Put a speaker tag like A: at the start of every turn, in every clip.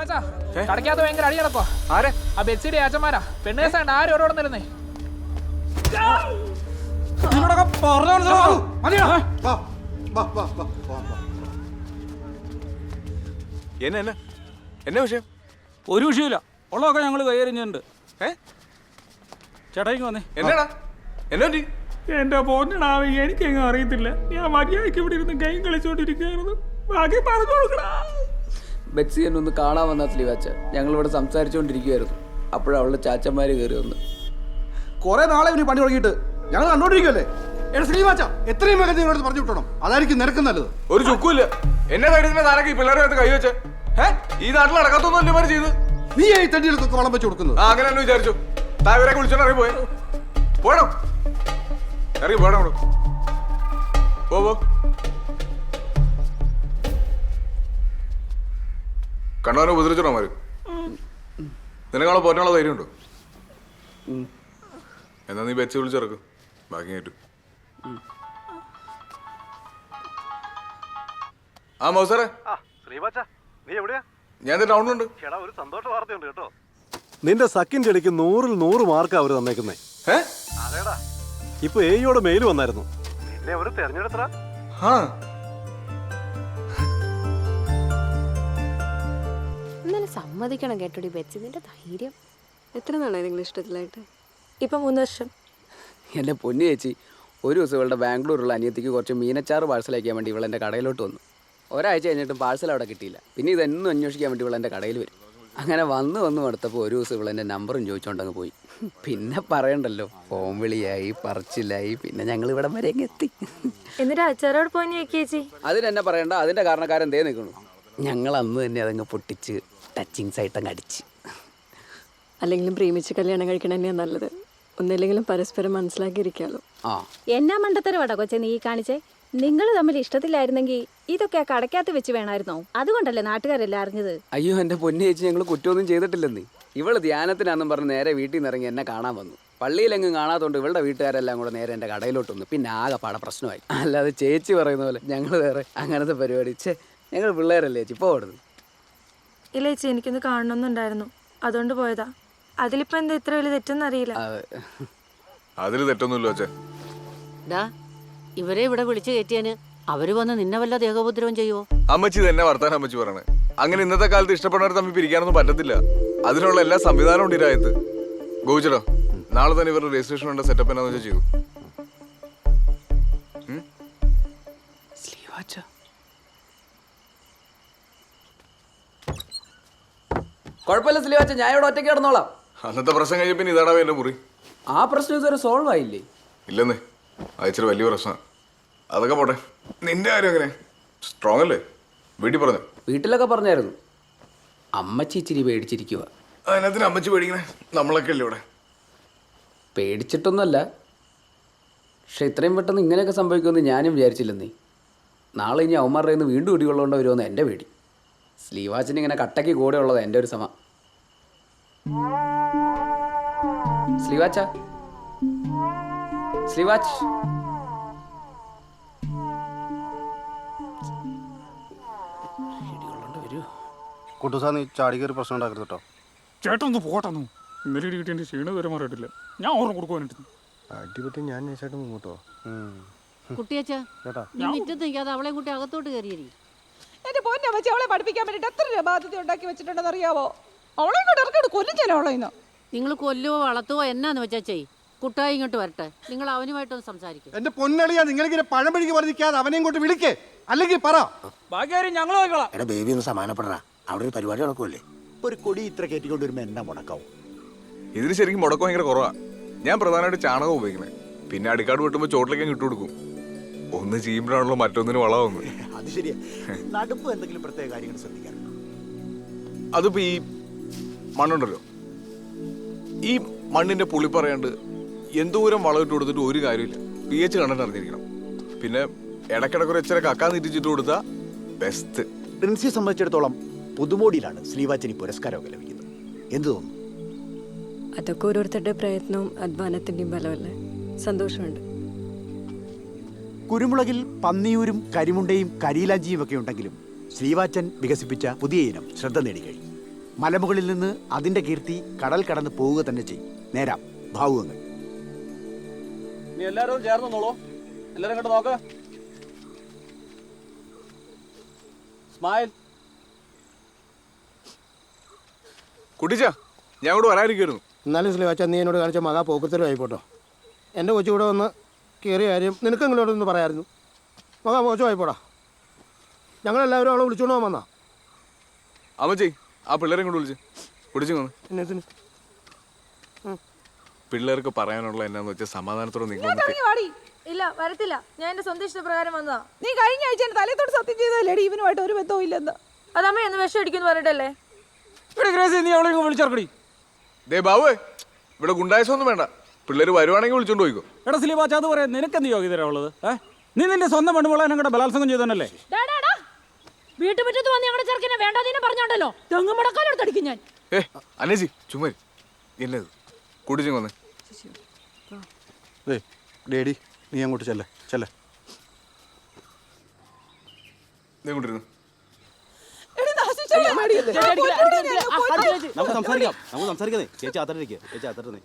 A: കടയ്ക്കകത്ത് ഭയങ്കര അടി നടക്കുവാ
B: ആരെ?
A: ആ ബെഡ്സീഡ് ഏച്ചന്മാരാ പെണ്ണേസാണ്ട് ആരും ഓരോടെ നിരുന്നേ
C: നിന്നോടൊക്കെ പറഞ്ഞു മനസ്സിലാവൂ
D: വാ വാ വാ വാ വാ വാ.
B: എന്നെ എന്നെ എന്നെ വിഷയം?
C: ഒരു വിഷയമില്ല ഉള്ളതൊക്കെ ഞങ്ങൾ കൈയറിഞ്ഞിട്ടുണ്ട്
B: ഏ?
C: ചേട്ടായിക്ക് വന്നേ.
B: എന്നാടാ? എന്നാ
A: എന്റെ പോന്നടാവി എനിക്കെങ്ങും അറിയത്തില്ല. ഞാൻ മര്യാദയ്ക്ക് ഇവിടെ ഇരുന്ന് ഗെയിം കളിച്ചോണ്ടിരിക്കുന്നു ബാക്കി പറഞ്ഞു കൊടുക്കടാ
E: ബെറ്റ്സി എന്നെ ഒന്ന് കാണാൻ വന്ന സ്ലീവാച്ച. ഞങ്ങളിവിടെ സംസാരിച്ചുകൊണ്ടിരിക്കുവായിരുന്നു ചാച്ചന്മാർ അവളുടെ ചാച്ചന്മാര് കയറി വന്ന്.
D: കുറെ നാളെ ഇവന് പണി തുടങ്ങിയിട്ട്. ഞങ്ങൾ കണ്ടോണ്ടിരിക്കുമല്ലേ എടാ ശ്രീവാച്ച എത്രയും വേഗം നിങ്ങളോട് പറഞ്ഞു വിട്ടണം. അതായിരിക്കും നിനക്ക് നല്ലത്.
B: ഒരു ചുക്കുമില്ല എന്നെ ധൈര്യത്തിന് താരക്ക് ഈ പിള്ളേരെ നാട്ടിൽ നടക്കാത്തൊന്നും അല്ലേ മാറി ചെയ്ത്?
D: നീ ഈ വളം വെച്ച് കൊടുക്കുന്നത്.
B: ആ അങ്ങനെ തന്നെ വിചാരിച്ചു. താവരെ വിളിച്ചോണ്ട് ഇറങ്ങി പോയെ പോടോ. ഇറങ്ങി പോടോ പോ പോ. കണ്ണവനെ ഉപദ്രവിച്ചോ അവർ നിനക്കാളെ പോറ്റാനുള്ള ധൈര്യമുണ്ടോ? എന്നാ നീ വെച്ച് വിളിച്ചിറക്കും ബാക്കി കേട്ടു ആ മൗസാറെ
F: ആ ശ്രീവച്ച നീ എവിടെയാ?
B: ഞാൻ ടൗണിലുണ്ട്.
F: ഒരു സന്തോഷ വാർത്തയുണ്ട് കേട്ടോ.
G: നിന്റെ സക്കിൻ ചെടിക്ക് നൂറിൽ നൂറ് മാർക്ക് അവർ തന്നേക്കുന്നേ. ഇപ്പൊ എയോടെ മെയിൽ വന്നായിരുന്നു.
F: ഒരു തെരഞ്ഞെടുത്തടാ.
H: സമ്മതിക്കണം കേട്ടോടി ബെച്ചി നിന്റെ ധൈര്യം.
I: എത്ര നാളായി നിങ്ങൾ ഇഷ്ടത്തിലായിട്ട്? ഇപ്പം മൂന്ന് വർഷം.
E: എന്റെ പൊന്നു ചേച്ചി ഒരു ദിവസം ഇവളുടെ ബാംഗ്ലൂരുള്ള അനിയത്തിക്ക് കുറച്ച് മീനച്ചാറ് പാഴ്സൽ അയക്കാൻ വേണ്ടി ഇവൾ എന്റെ കടയിലോട്ട് വന്നു. ഒരാഴ്ച കഴിഞ്ഞിട്ടും പാഴ്സൽ അവിടെ കിട്ടിയില്ല. പിന്നെ ഇതെന്നും അന്വേഷിക്കാൻ വേണ്ടി ഇവൾ എന്റെ കടയിൽ വരും. അങ്ങനെ വന്ന് വന്ന് അടുത്തപ്പോൾ ഒരു ദിവസം ഇവൾ എന്റെ നമ്പറും ചോദിച്ചുകൊണ്ടങ്ങ് പോയി. പിന്നെ പറയണ്ടല്ലോ ഫോൺ വിളിയായി പറച്ചിലായി പിന്നെ ഞങ്ങൾ ഇവിടം വരെ അങ്ങ് എത്തി.
I: എന്നിട്ട് അച്ചാറോട് പോയി ചേച്ചി?
E: അതിനെന്നെ പറയണ്ട അതിന്റെ കാരണക്കാരൻ ദേ നിൽക്കണു ഞങ്ങൾ അന്ന് തന്നെ അതങ്ങ് പൊട്ടിച്ച് ടച്ചിങ്സ് ആയിട്ടങ്ങ് അടിച്ച്.
I: അല്ലെങ്കിലും പ്രേമിച്ച് കല്യാണം കഴിക്കണ തന്നെയാണ് നല്ലത്. ഒന്നില്ലെങ്കിലും പരസ്പരം മനസ്സിലാക്കിയിരിക്കാലോ.
E: ആ.
H: എന്നാ മണ്ടത്തരവാടാ കൊച്ചെ നീ കാണിച്ചേ? നിങ്ങൾ തമ്മിൽ ഇഷ്ടത്തിലായിരുന്നെങ്കിൽ ഇതൊക്കെ കടക്കകത്ത് വെച്ച് വേണമായിരുന്നോ അതുകൊണ്ടല്ലേ നാട്ടുകാരെല്ലാം അറിഞ്ഞത്?
E: അയ്യോ എന്റെ പൊന്നു ചേച്ചി ഞങ്ങൾ കുറ്റമൊന്നും ചെയ്തിട്ടില്ലെന്ന്. ഇവൾ ധ്യാനത്തിനാന്നും പറഞ്ഞ് നേരെ വീട്ടിൽ നിന്ന് ഇറങ്ങി എന്നെ കാണാൻ വന്നു. പള്ളിയിലെങ്ങും കാണാത്തോണ്ട് ഇവളുടെ വീട്ടുകാരെല്ലാം കൂടെ നേരെ എന്റെ കടയിലോട്ട് വന്നു. പിന്നെ ആകെ പാടെ പ്രശ്നമായി. അല്ലാതെ ചേച്ചി പറയുന്ന പോലെ ഞങ്ങൾ വേറെ അങ്ങനത്തെ പരിപാടി. ഞങ്ങൾ പിള്ളേരല്ലേ ചേച്ചി? പോടുന്നു
I: ഇല്ല ചേച്ചി എനിക്കൊന്ന് കാണണമെന്നുണ്ടായിരുന്നു അതുകൊണ്ട് പോയതാ. അതിലിപ്പോ എന്താ ഇത്ര വലിയ തെറ്റെന്നറിയില്ല
B: അതിൽ തെറ്റൊന്നുമില്ല അച്ഛൻ
J: ഡാ ഇവരെ ഇവിടെ വിളിച്ചു കയറ്റിയാന് അവർ വന്ന് നിന്നെ വല്ല ദേഹോപദ്രവം ചെയ്യുവോ?
B: അമ്മച്ചി തന്നെ വർത്താനം അമ്മച്ചി പറയണേ. അങ്ങനെ ഇന്നത്തെ കാലത്ത് ഇഷ്ടപ്പെടുന്നവർ തമ്മിൽ പിരിക്കാനൊന്നും പറ്റത്തില്ല. അതിനുള്ള എല്ലാ സംവിധാനവും ഉണ്ട് ഇരായത്ത് ഗോവിച്ചടോ നാളെ തന്നെ ഇവരുടെ രജിസ്ട്രേഷൻ വേണ്ട സെറ്റപ്പ് എന്നാന്ന് വെച്ചാൽ ചെയ്തു
E: കുഴപ്പമില്ല സിലി സ്ലീവാച്ച ഞാൻ ഇവിടെ ഒറ്റയ്ക്ക് കിടന്നോളാം.
B: അന്നത്തെ പ്രശ്നം കഴിഞ്ഞ പിന്നെ ഇതാണ് എന്റെ മുറി.
E: ആ പ്രശ്നം ഇതുവരെ സോൾവ് ആയില്ലേ?
B: ഇല്ലെന്നേ അയച്ചൊരു വലിയ പ്രശ്നമാണ് അതൊക്കെ പോട്ടെ. നിന്റെ കാര്യം എങ്ങനെ? സ്ട്രോങ് അല്ലേ? വീട്ടിൽ പറഞ്ഞു?
E: വീട്ടിലൊക്കെ പറഞ്ഞായിരുന്നു. അമ്മച്ചി ഇച്ചിരി പേടിച്ചിരിക്കുക
B: അതിനകത്തിന് അമ്മച്ചി പേടിക്കണേ? നമ്മളൊക്കെ അല്ലേ ഇവിടെ?
E: പേടിച്ചിട്ടൊന്നുമല്ല. പക്ഷെ ഇത്രയും പെട്ടെന്ന് ഇങ്ങനെയൊക്കെ സംഭവിക്കുമെന്ന് ഞാനും വിചാരിച്ചില്ലെന്നേ. നാളെ ഇനി അവന്മാരുടെ കയ്യിൽ നിന്ന് വീണ്ടും ഇടികൊള്ളേണ്ട വരുമെന്ന് എന്റെ പേടി. സ്ലീവാച്ചിന് ഇങ്ങനെ കട്ടയ്ക്ക് കൂടെ ഉള്ളത് എന്റെ ഒരു സമ. സ്ലീവാച്ച? സ്ലീവാച്ച്.
G: കുട്ടുസാ നീ ചാടി കയറി പ്രശ്നം ഉണ്ടാക്കരുത് കേട്ടോ.
C: ചേട്ടൻ ഒന്ന്. പോട്ടെന്നു ഇന്നലെ ഇടി കിട്ടിയ ക്ഷീണം വരെ മാറിയിട്ടില്ല. ഞാൻ ഓർമ്മ കൊടുക്കുവാനായിട്ട്
G: അടിപൊളി ഞാൻ ചേട്ടൻ മുങ്ങോട്ടോ.
J: കുട്ടിയച്ചാ
G: ചേട്ടാ.
J: മുറ്റത്ത് നിൽക്കാതെ അവളെ കൂട്ടി അകത്തോട്ട് കയറിയരി.
K: എന്റെ പൊന്നെ വെച്ച് അവളെ പഠിപ്പിക്കാൻ വേണ്ടിട്ട് എത്ര രൂപ ബാധ്യത ഉണ്ടാക്കി വെച്ചിട്ടുണ്ടെന്ന് അറിയാവോ? അവളെ ഇങ്ങോട്ട് കൊല്ലും ഞാൻ അവളെ ഇന്ന്.
J: നിങ്ങൾ കൊല്ലുവോ വളർത്തുവോ എന്നാന്ന് വെച്ചാ ചെയ് കുട്ടായി ഇങ്ങോട്ട് വരട്ടെ. നിങ്ങൾ അവനുമായിട്ടൊന്ന് സംസാരിക്കും.
D: എന്റെ പൊന്നളിയാ നിങ്ങൾ നിങ്ങളിങ്ങനെ പഴമ്പഴിക്ക് വർദ്ധിക്കാതെ അവനെ ഇങ്ങോട്ട് വിളിക്കേ. അല്ലെങ്കിൽ പറ.
C: ബാക്കി കാര്യം ഞങ്ങൾ നോക്കിക്കോളാം.
F: എടാ ബേബി ഒന്ന് സമാനപ്പെടറാ അവിടെ ഒരു പരിപാടി നടക്കുമല്ലേ ഒരു കൊടി ഇത്ര കയറ്റിക്കൊണ്ട് വരുമ്പോ എന്നാ മുടക്കാവും?
B: ഇതിന് ശരിക്കും മുടക്കം ഭയങ്കര കുറവാ. ഞാൻ പ്രധാനമായിട്ട് ചാണകം ഉപയോഗിക്കുന്നത്. പിന്നെ അടിക്കാട് വെട്ടുമ്പോൾ ചോട്ടിലേക്ക് അങ്ങ് ഇട്ട് കൊടുക്കും. ഒന്ന് ചെയ്യുമ്പോഴാണല്ലോ മറ്റൊന്നിന് വളമാവുന്നത്
F: അത് ശരിയാ. നടുപ്പ് എന്തെങ്കിലും പ്രത്യേക കാര്യങ്ങൾ ശ്രദ്ധിക്കാറുണ്ടോ?
B: അതിപ്പോ ഈ മണ്ണുണ്ടല്ലോ. ഈ മണ്ണിന്റെ പുളി പറയാണ്ട് എന്തോരം വളം ഇട്ട് കൊടുത്തിട്ട് ഒരു കാര്യമില്ല. പി എച്ച് കണ്ടിട്ട് അറിഞ്ഞിരിക്കണം. പിന്നെ ഇടക്കിടക്ക് ഒരു ഇച്ചിരി കക്കാൻ തിരിച്ചിട്ട് കൊടുത്താ ബെസ്റ്റ്
F: പ്രിൻസിയെ സംബന്ധിച്ചിടത്തോളം പുതുമോടിയിലാണ് ശ്രീവാച്ചനി പുരസ്കാരമൊക്കെ ലഭിക്കുന്നത്. എന്ത് തോന്നുന്നു?
I: അതൊക്കെ ഓരോരുത്തരുടെ പ്രയത്നവും അധ്വാനത്തിന്റെയും ബലമല്ലേ സന്തോഷമുണ്ട്.
F: കുരുമുളകിൽ പന്നിയൂരും കരിമുണ്ടയും കരിയിലാഞ്ചിയും ഒക്കെ ഉണ്ടെങ്കിലും ശ്രീവാച്ചൻ വികസിപ്പിച്ച പുതിയ ഇനം ശ്രദ്ധ നേടിക്കഴിഞ്ഞു മലമുകളിൽ നിന്ന് അതിന്റെ കീർത്തി കടൽ കടന്ന് പോവുക തന്നെ ചെയ്യും. നേരാം ഭാവുകങ്ങൾ.
D: നീ എല്ലാവരും നോക്ക്. സ്മൈൽ.
B: കുട്ടിച്ച ഞാൻ അങ്ങോട്ട് വരാനിരിക്കുന്നു
D: എന്നാലും സ്ലീവാച്ച നീ എന്നോട് കാണിച്ച മകാ പോക്കത്തരും ആയിക്കോട്ടോ എന്റെ കൊച്ചു ഇവിടെ വന്ന് കയറിയ കാര്യം നിനക്ക് ഇങ്ങോട്ടൊന്ന് പറയായിരുന്നു. മകാ മോശമായിപ്പോടാ ഞങ്ങളെല്ലാവരും അവളെ വിളിച്ചോണ്ട് പോകാൻ വന്നാ.
B: അമ്മച്ചി ആ പിള്ളേരെ കൊണ്ട് വിളിച്ച്. വന്ന്.
D: എന്നത്തിന്
B: പിള്ളേർക്ക് പറയാനുള്ള എന്നാന്ന് വെച്ചാൽ സമാധാനത്തോടെ
K: നിങ്ങൾ
I: ഇല്ല വരത്തില്ല. ഞാൻ എന്റെ സ്വന്തം ഇഷ്ടപ്രകാരം വന്നതാ.
K: നീ കഴിഞ്ഞ ആഴ്ച എന്റെ തലയത്തോട് സത്യം ചെയ്തതല്ലേടി ഇവനുമായിട്ട് ഒരു ബന്ധവും ഇല്ലെന്ന്.
I: അതമ്മ എന്ന് വിഷം അടിക്കുന്നു പറഞ്ഞിട്ടല്ലേ?
C: ഇവിടെ ഗ്രേസി നീ അവളെ വിളിച്ചിറക്കടി
B: ദേ ബാബു ഇവിടെ ഗുണ്ടായസൊന്നും വേണ്ട. പിള്ളേർ വരുവാണെങ്കിൽ വിളിച്ചോണ്ട് പോയിക്കോ.
C: എടാ സിലിബാച്ച അത് പറയാം. നിനക്കെന്ത് യോഗ്യതരാ ഉള്ളത്? ഏ? നീ നിന്റെ സ്വന്തം പെണ്ണുമുള്ള കൂടെ ബലാത്സംഗം ചെയ്തതന്നല്ലേ
H: വീട്ടുമുറ്റത്ത് വന്ന് ഞങ്ങളുടെ ചെറുക്കിനെ വേണ്ടാതീനെ പറഞ്ഞോണ്ടല്ലോ? തെങ്ങ് മുടക്കാലെടുത്തടിക്കും ഞാൻ.
B: ഏ അനേജി ചുമ്മാ എന്നത് കുടിച്ചു വന്ന്.
D: ഡേഡി നീ അങ്ങോട്ട് ചെല്ലേ ചെല്ലേ.
B: നീ കൊണ്ടിരുന്നു
K: എടി നശിച്ചവളെ, മടി. ആ പൊന്നോടെ നീ
D: നമുക്ക് സംസാരിക്കാം നമുക്ക് സംസാരിക്കുന്നേ ചേച്ചി അത്തരക്ക് ചേച്ചി അത്തരന്നേ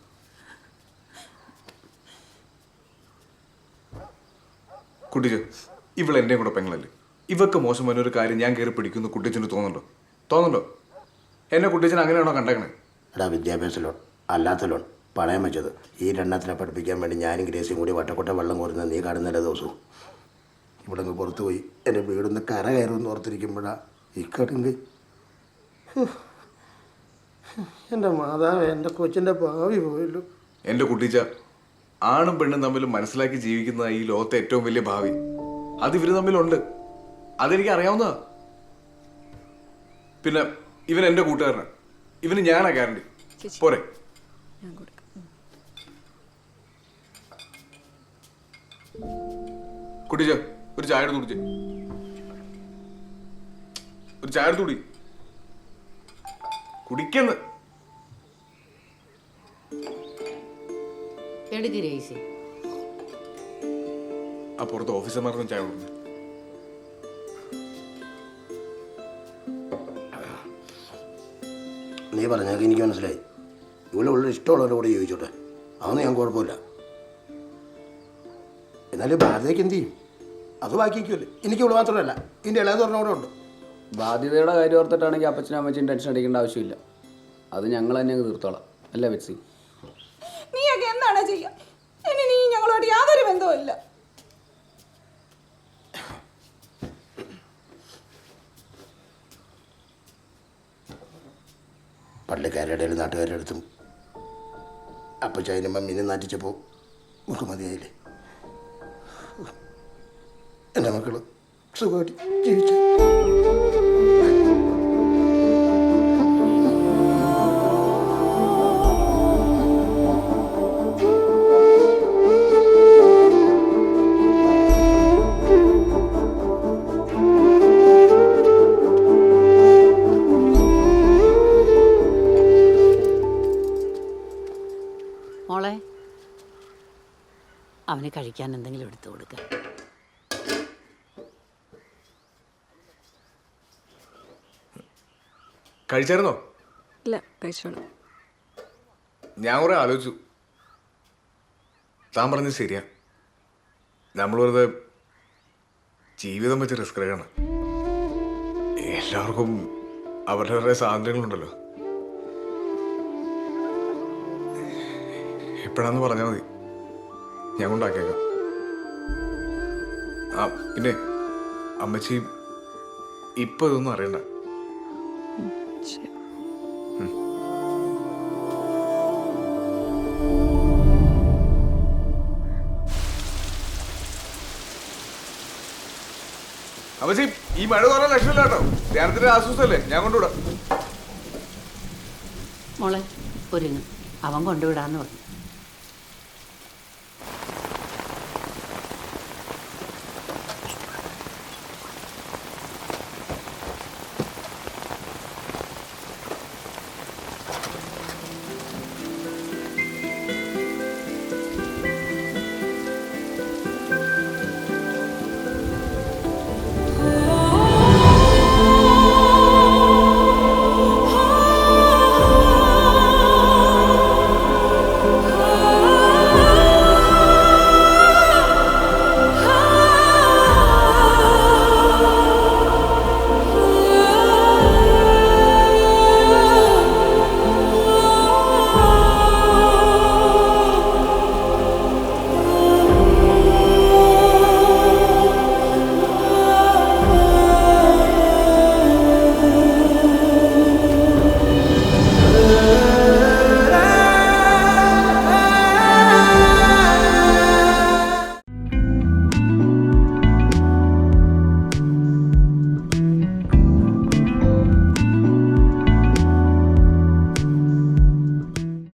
B: കുട്ടിച്ചു ഇവൾ എന്റെയും കൂടെ പെങ്ങളല്ലേ? ഇവക്ക് മോശം ഒരു കാര്യം ഞാൻ കയറി പിടിക്കുന്നു കുട്ടിച്ചന് തോന്നുന്നുണ്ടോ? തോന്നുന്നുണ്ടോ? എന്നെ കുട്ടിച്ചൻ അങ്ങനെയാണോ കണ്ടേക്കണേ?
L: എടാ വിദ്യാഭ്യാസ ലോൺ അല്ലാത്ത ലോൺ പണയം വെച്ചത്. ഈ രണ്ണത്തിനെ പഠിപ്പിക്കാൻ വേണ്ടി ഞാനും ഗ്രേസിയും കൂടി വട്ടക്കൊട്ട വെള്ളം കോരുന്ന നീ കാണുന്നില്ല ദിവസവും? ഇവിടെ നിന്ന് പുറത്ത് പോയി എന്റെ വീടിന്ന് കര കയറുമെന്ന് ഓർത്തിരിക്കുമ്പോഴാ ഇക്കടുങ്കി എന്റെ മാതാവ് എന്റെ കൊച്ചിന്റെ ഭാവി പോയല്ലോ.
B: എന്റെ കുട്ടിച്ച ആണും പെണ്ണും തമ്മിൽ മനസ്സിലാക്കി ജീവിക്കുന്ന ഈ ലോകത്തെ ഏറ്റവും വലിയ ഭാവി. അത് ഇവർ തമ്മിലുണ്ട്. അതെനിക്ക് അറിയാവുന്നതാ. പിന്നെ ഇവൻ എന്റെ കൂട്ടുകാരനാണ് ഇവന് ഞാനാ ഗ്യാരണ്ടി പോരെ. കുട്ടിച്ച ഒരു ചായ എടുത്ത് കുടിച്ചേ. ഒരു ചായ എടുത്ത് കുടി. കുടിക്കെന്ന്.
J: എടുക്ക് രേസി
B: ഓഫീസർമാർക്കും ചായ കൊടുക്കുന്നു
L: നീ പറഞ്ഞൊക്കെ എനിക്ക് മനസ്സിലായി. ഇവിടെ ഉള്ള ഇഷ്ടമുള്ളവരുടെ കൂടെ ചോദിച്ചോട്ടെ അതൊന്നും ഞാൻ കുഴപ്പമില്ല. എന്നാലും ഭാരതയ്ക്ക് എന്ത് ചെയ്യും? അത് ബാക്കിയല്ലേ എനിക്ക് ഇവിടെ മാത്രമല്ല. ഇതിന്റെ ഇളയത് പറഞ്ഞ കൂടെ ഉണ്ട്.
E: ബാധ്യതയുടെ കാര്യം ഓർത്തിട്ടാണെങ്കിൽ അപ്പച്ചനും അമ്മച്ചും ടെൻഷൻ അടിക്കേണ്ട ആവശ്യമില്ല. അത് ഞങ്ങൾ തന്നെ അങ്ങ് തീർത്തോളാം. അല്ലേ ബെറ്റ്സി?
K: എന്താണ് ചെയ്യാം? ഇനി നീ ഞങ്ങളോട് യാതൊരു ബന്ധവും ഇല്ല.
L: പള്ളിക്കാരുടെ നാട്ടുകാരുടെ അടുത്തും അപ്പച്ചായനും മമ്മീനെ നാറ്റിച്ചപ്പോൾ നമുക്ക് മതിയായില്ലേ? എന്റെ മക്കൾ സുഖമായിട്ട് ജീവിച്ചു.
J: കഴിക്കാൻ എന്തെങ്കിലും എടുത്തു കൊടുക്ക.
B: കഴിച്ചായിരുന്നോ?
I: ഇല്ല കഴിച്ചോളാം.
B: ഞാൻ കുറെ ആലോചിച്ചു. താൻ പറഞ്ഞത് ശരിയാ. നമ്മൾ വെറുതെ ജീവിതം വെച്ച് റിസ്ക് എടുക്കണം. എല്ലാവർക്കും അവരുടെ സ്വാതന്ത്ര്യങ്ങളുണ്ടല്ലോ എപ്പോഴാന്ന് പറഞ്ഞാൽ മതി. ഞാൻ കൊണ്ടാക്കിയേക്കാം. ആ പിന്നെ അമ്മച്ചി ഇപ്പൊ ഇതൊന്നും അറിയണ്ട. അമ്മച്ചി ഈ മഴ കുറേ ലക്ഷമില്ല കേട്ടോ. ധ്യാനത്തിന്റെ ആശ്വാസമല്ലേ? ഞാൻ കൊണ്ടുവിടാം.
J: മോളെ ഒരുങ്ങ്. അവൻ കൊണ്ടുവിടാന്ന് പറഞ്ഞു.